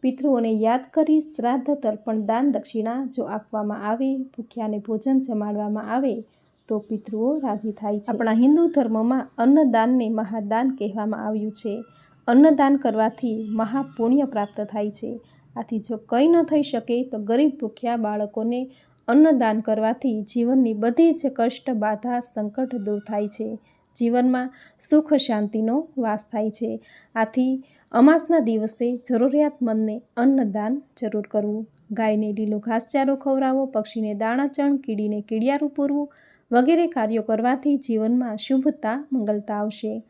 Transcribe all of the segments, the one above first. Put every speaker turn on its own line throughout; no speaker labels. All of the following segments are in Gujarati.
પિતૃઓને યાદ કરી શ્રાદ્ધ તર્પણ દાન દક્ષિણા જો આપવામાં આવે, ભૂખ્યાને ભોજન જમાડવામાં આવે, તો પિતૃઓ રાજી થાય છે. આપણા હિન્દુ ધર્મમાં અન્નદાનને મહાદાન કહેવામાં આવ્યું છે. અન્નદાન કરવાથી મહાપુણ્ય પ્રાપ્ત થાય છે. આથી જો કંઈ ન થઈ શકે, તો ગરીબ ભૂખ્યા બાળકોને અન્નદાન કરવાથી જીવનની બધી જ કષ્ટ, બાધા, સંકટ દૂર થાય છે. જીવનમાં સુખ શાંતિનો વાસ થાય છે. આથી અમાસના દિવસે જરૂરિયાતમંદને અન્નદાન જરૂર કરવું. ગાયને લીલો ઘાસચારો ખવડાવો, પક્ષીને દાણાચણ કીડીને કીડિયારું પૂરવું વગેરે કાર્યો કરવાથી જીવનમાં શુભતા, મંગલતા આવશે.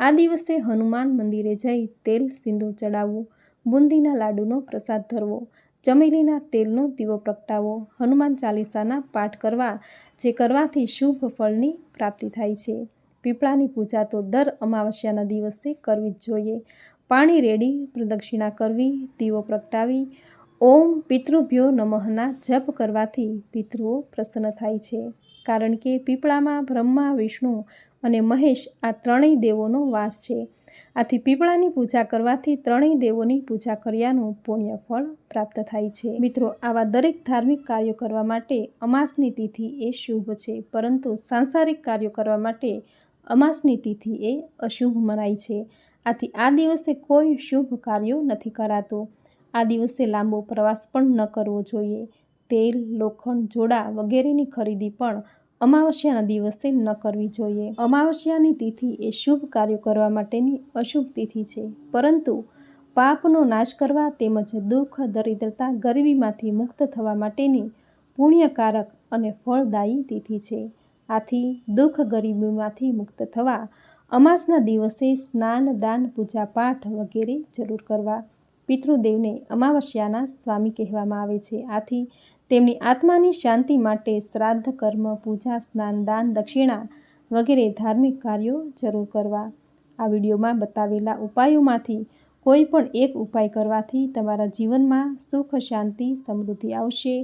આ દિવસે હનુમાન મંદિરે જઈ તેલ સિંદૂર ચડાવવું, બુંદીના લાડુનો પ્રસાદ ધરવો, ચમેલીના તેલનો દીવો પ્રગટાવો હનુમાન ચાલીસાના પાઠ કરવા, જે કરવાથી શુભ ફળની પ્રાપ્તિ થાય છે. પીપળાની પૂજા તો દર અમાવસ્યાના દિવસે કરવી જ જોઈએ. પાણી રેડી, પ્રદક્ષિણા કરવી, દીવો પ્રગટાવી, ઓમ પિતૃભ્યો નમઃના જપ કરવાથી પિતૃઓ પ્રસન્ન થાય છે. કારણ કે પીપળામાં બ્રહ્મા, વિષ્ણુ અને મહેશ આ ત્રણેય દેવોનો વાસ છે. આથી પીપળાની પૂજા કરવાથી ત્રણેય દેવોની પૂજા કર્યાનું પુણ્ય ફળ પ્રાપ્ત થાય છે. મિત્રો, આવા દરેક ધાર્મિક કાર્યો કરવા માટે અમાસની તિથિ એ શુભ છે, પરંતુ સાંસારિક કાર્યો કરવા માટે અમાસની તિથિ એ અશુભ મનાય છે. આથી આ દિવસે કોઈ શુભ કાર્યો નથી કરાતું. આ દિવસે લાંબો પ્રવાસ પણ ન કરવો જોઈએ. તેલ, લોખંડ, જોડા વગેરેની ખરીદી પણ અમાવસ્યાના દિવસે ન કરવી જોઈએ. અમાવસ્યાની તિથિ એ શુભ કાર્યો કરવા માટેની અશુભ તિથિ છે. પરંતુ પાપનો નાશ કરવા તેમજ દુઃખ, દરિદ્રતા, ગરીબીમાંથી મુક્ત થવા માટેની પુણ્યકારક અને ફળદાયી તિથિ છે. આથી દુઃખ ગરીબીમાંથી મુક્ત થવા અમાસના દિવસે સ્નાન, દાન, પૂજા, પાઠ વગેરે જરૂર કરવા પિતૃદેવને અમાવસ્યાના સ્વામી કહેવામાં આવે છે. આથી તેમની આત્માની શાંતિ માટે શ્રાદ્ધ, કર્મ, પૂજા, સ્નાન, દાન, દક્ષિણા વગેરે ધાર્મિક કાર્યો જરૂર કરવા. આ વિડીયોમાં બતાવેલા ઉપાયોમાંથી કોઈ પણ એક ઉપાય કરવાથી તમારા જીવનમાં સુખ, શાંતિ, સમૃદ્ધિ આવશે,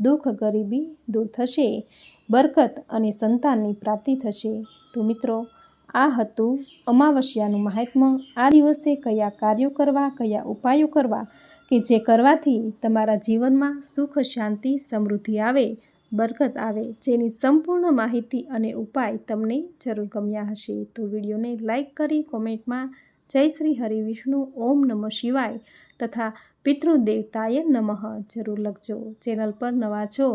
દુઃખ, ગરીબી દૂર થશે, બરકત અને સંતાનની પ્રાપ્તિ થશે. તો મિત્રો આ હતું અમાવસ્યાનું મહાત્મ્ય. આ દિવસે કયા કાર્યો કરવા, કયા ઉપાયો કરવા કે જે કરવાથી તમારા જીવનમાં સુખ, શાંતિ, સમૃદ્ધિ આવે, બરકત આવે, જેની સંપૂર્ણ માહિતી અને ઉપાય તમને જરૂર ગમ્યા હશે. તો વિડીયોને લાઇક કરી કોમેન્ટમાં જય શ્રી હરિ વિષ્ણુ, ઓમ નમઃ શિવાય તથા પિતૃદેવતાય નમઃ જરૂર લખજો. ચેનલ પર નવા છો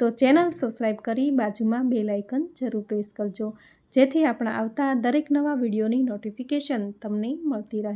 તો ચેનલ સબસ્ક્રાઈબ કરી બાજુમાં બે લાઇકન જરૂર પ્રેસ કરજો. જેથી આપણા આવતા દરેક નવા વિડીયોની નોટિફિકેશન તમને મળતી રહે.